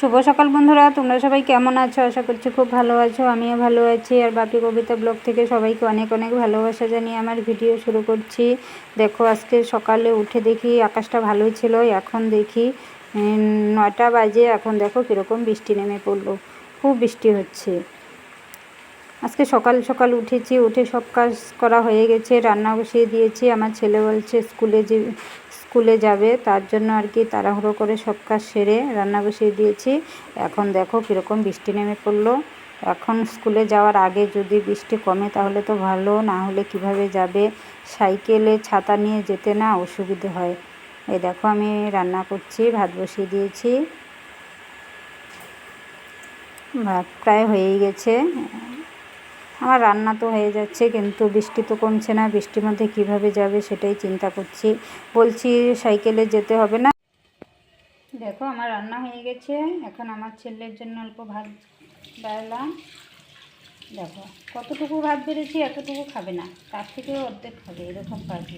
শুভ সকাল বন্ধুরা, তোমরা সবাই কেমন আছো? আশা করছি খুব ভালো আছো, আমিও ভালো আছি। আর বাপি কবিতা ব্লগ থেকে সবাইকে অনেক অনেক ভালোবাসা জানিয়ে আমার ভিডিও শুরু করছি। দেখো, আজকে সকালে উঠে দেখি আকাশটা ভালোই ছিল, এখন দেখি নটা বাজে, এখন দেখো কীরকম বৃষ্টি নেমে পড়ল। খুব বৃষ্টি হচ্ছে। আজকে সকাল সকাল উঠেছি, উঠে সব কাজ করা হয়ে গেছে, রান্না বসিয়ে দিয়েছি। আমার ছেলে বলছে স্কুলে যে, স্কুলে যাবে, তার জন্য আর কি তাড়াহুড়ো করে সব কাজ সেরে রান্না বসিয়ে দিয়েছি। এখন দেখো কীরকম বৃষ্টি নেমে পড়ল। এখন স্কুলে যাওয়ার আগে যদি বৃষ্টি কমে তাহলে তো ভালো, না হলে কীভাবে যাবে? সাইকেলে ছাতা নিয়ে যেতে না অসুবিধে হয়। এই দেখো আমি রান্না করছি, ভাত বসিয়ে দিয়েছি। ভাত প্রায় হয়েই গেছে। আমার রান্না তো হয়ে যাচ্ছে, কিন্তু বৃষ্টি তো কমছে না, বৃষ্টির মধ্যে কীভাবে যাবে সেটাই চিন্তা করছি। বলছি সাইকেলে যেতে হবে না। দেখো আমার রান্না হয়ে গেছে, এখন আমার ছেলের জন্য অল্প ভাত বাড়লাম। দেখো, কতটুকু ভাত বেড়েছি, এতটুকু খাবে না, তার থেকেও অর্ধেক খাবে, এরকম পারবে।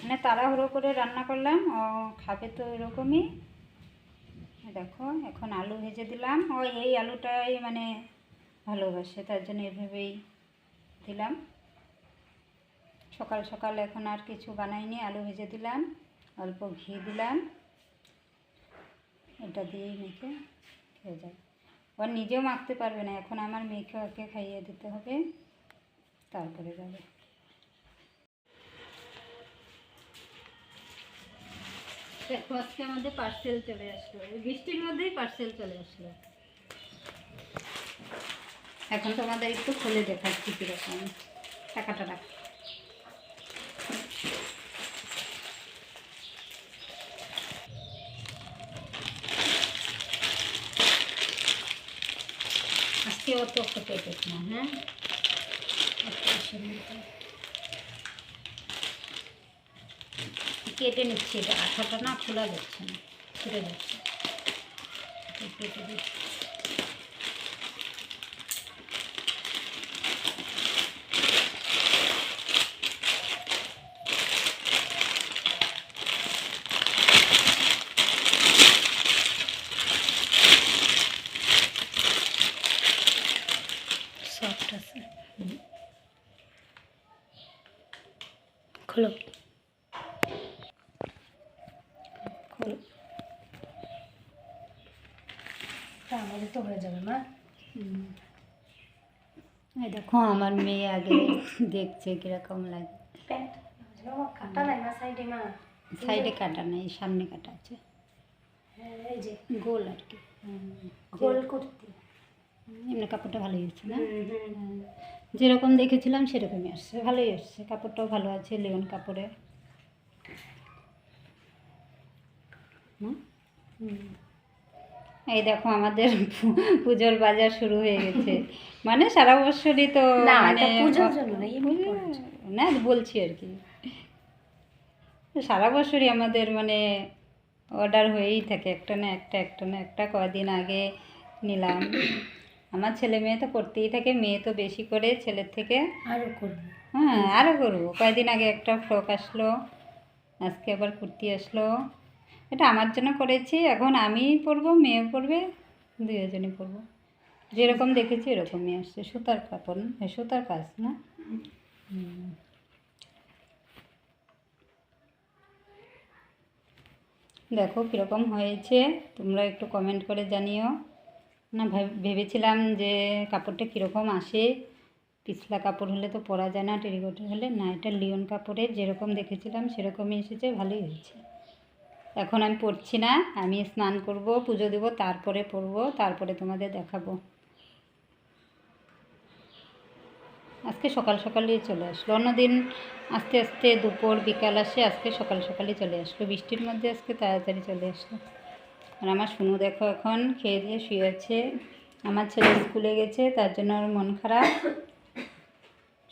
মানে তাড়াহুড়ো করে রান্না করলাম, ও খাবে তো এরকমই। দেখো, এখন আলু ভেজে দিলাম। ও এই আলুটাই মানে ভালোবাসে, তার জন্য এভাবেই দিলাম। সকাল সকাল এখন আর কিছু বানাইনি, আলু ভেজে দিলাম, অল্প ঘি দিলাম। এটা দিয়েই মেখে খেয়ে যায় ও নিজেও মাখতে পারবে না, এখন আমার মেয়েকে ওকে খাইয়ে দিতে হবে, তারপরে যাবে। আজকে আমাদের পার্সেল চলে আসলো বৃষ্টির মধ্যেই পার্সেল চলে আসলো। এখন তোমাদের একটু খুলে দেখাচ্ছি কীরকম। টাকাটা রাখ। আজকে অত ফটো না হ্যাঁ। কেটে নিচ্ছি এটা, আঠাটা না খোলা যাচ্ছে না ছুটে যাচ্ছে। কেটে দিচ্ছি সফট আছে খোলো। খোলো। আমাদের তো হয়ে যাবে মা। এই দেখো আমার মেয়ে আগে দেখছে কীরকম লাগে। কাটা নাই মা সাইডে মা। সাইডে কাটা নেই সামনে কাটা আছে। হ্যাঁ, এই যে। গোল আর কি। গোল কুর্তি। এমনি কাপড়টা ভালোই হয়েছে না। যেরকম দেখেছিলাম সেরকমই আসছে। ভালোই আসছে। কাপড়টাও ভালো আছে লিওন কাপড়ে। এই দেখো আমাদের পুজোর বাজার শুরু হয়ে গেছে। মানে সারা বছরই তো না, মানে বলছি আর কি। সারা বছরই আমাদের মানে অর্ডার হয়েই থাকে একটা না একটা একটা না একটা কদিন আগে নিলাম। আমার ছেলে মেয়ে তো করতেই থাকে মেয়ে তো বেশি করে ছেলের থেকে। আরও করব। হ্যাঁ আরও করব। কয়েকদিন আগে একটা ফ্রক আসলো আজকে আবার কুর্তি আসলো। এটা আমার জন্য করেছি এখন আমি পরবো মেয়ে পরবে দুজনই পরবো। যেরকম দেখেছি এরকমই আসছে সুতার কাপড়? সুতার কাজ না? দেখো কীরকম হয়েছে তোমরা একটু কমেন্ট করে জানিও। না, ভাব- ভেবেছিলাম যে কাপড়টা কীরকম আসে। পিছলা কাপড় হলে তো পরা যায় না টেরিকটের হলে না। এটা লিওন কাপড়ের, যেরকম দেখেছিলাম সেরকমই এসেছে, ভালোই হয়েছে। এখন আমি পরছি না, আমি স্নান করব, পুজো দেবো, তারপরে পরবো, তারপরে তোমাদের দেখাবো। আজকে সকাল সকালই চলে আসলো। অন্যদিন আস্তে আস্তে দুপুর, বিকাল আসে, আজকে সকাল সকালই চলে আসলো। বৃষ্টির মধ্যে আজকে তাড়াতাড়ি চলে আসলো। আর আমার শুনু দেখো এখন, খেয়ে দিয়ে শুয়ে আছে। আমার ছেলে স্কুলে গেছে, তার জন্য ওর মন খারাপ।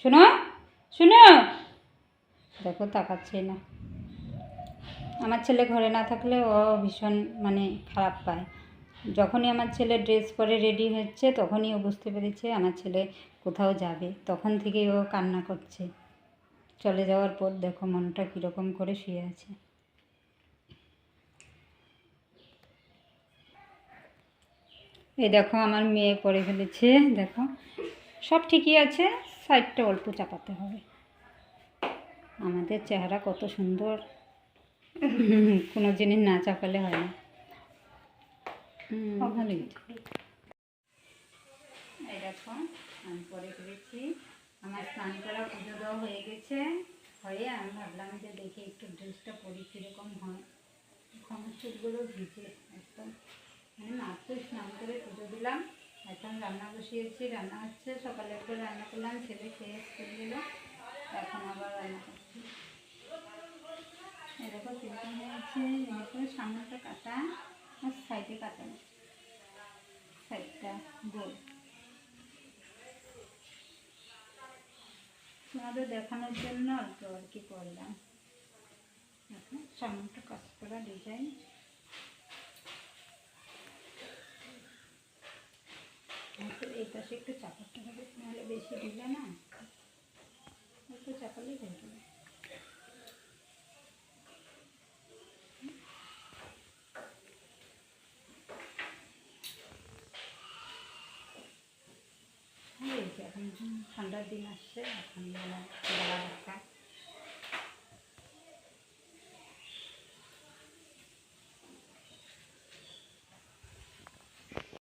শুনো শুনো। দেখো তাকাচ্ছে না। আমার ছেলে ঘরে না থাকলে ও ভীষণ মানে খারাপ পায়। যখনই আমার ছেলে ড্রেস পরে রেডি হচ্ছে, তখনই ও বুঝতে পেরেছে আমার ছেলে কোথাও যাবে। তখন থেকেই ও কান্না করছে। চলে যাওয়ার পর দেখো মনটা কীরকম করে শুয়ে আছে। এই দেখো আমার মেয়ে পরে ফেলেছে দেখো। সব ঠিকই আছে সাইডটা অল্প চাপাতে হবে। আমাদের চেহারা কত সুন্দর। কোনো জিনিস না চাপালে হয় না। ভালোই। এই দেখো আমি পরে ফেলেছি আমার স্নান করা পুজো দেওয়া হয়ে গেছে। হয়ে আমি ভাবলাম যে দেখি একটু ড্রেসটা পরি কীরকম হয়। চুলগুলো ভিজে একদম। মানে মাত্র স্নান করে পুজো দিলাম। এখন রান্না বসিয়েছি, রান্না হচ্ছে, সকালে একবার রান্না করলাম, ছেলে খেয়ে স্কুল দিল এখন আবার রান্না করছি। এরকম কীরকম হয়েছে এরকম সামনেটা কাটা, আর সাইডে কাটা। সাইডটা গোল। তোমাদের দেখানোর জন্য অল্প আর কি করলাম। এখন সামনেটা কাজ করা ডিজাইন এই পাশে একটু চাপাতে হবে, নাহলে বেশি দিলে না একটু চাপালেই হয়ে যাবে। এখন ঠান্ডার দিন আসছে, এখন গলা ব্যথা।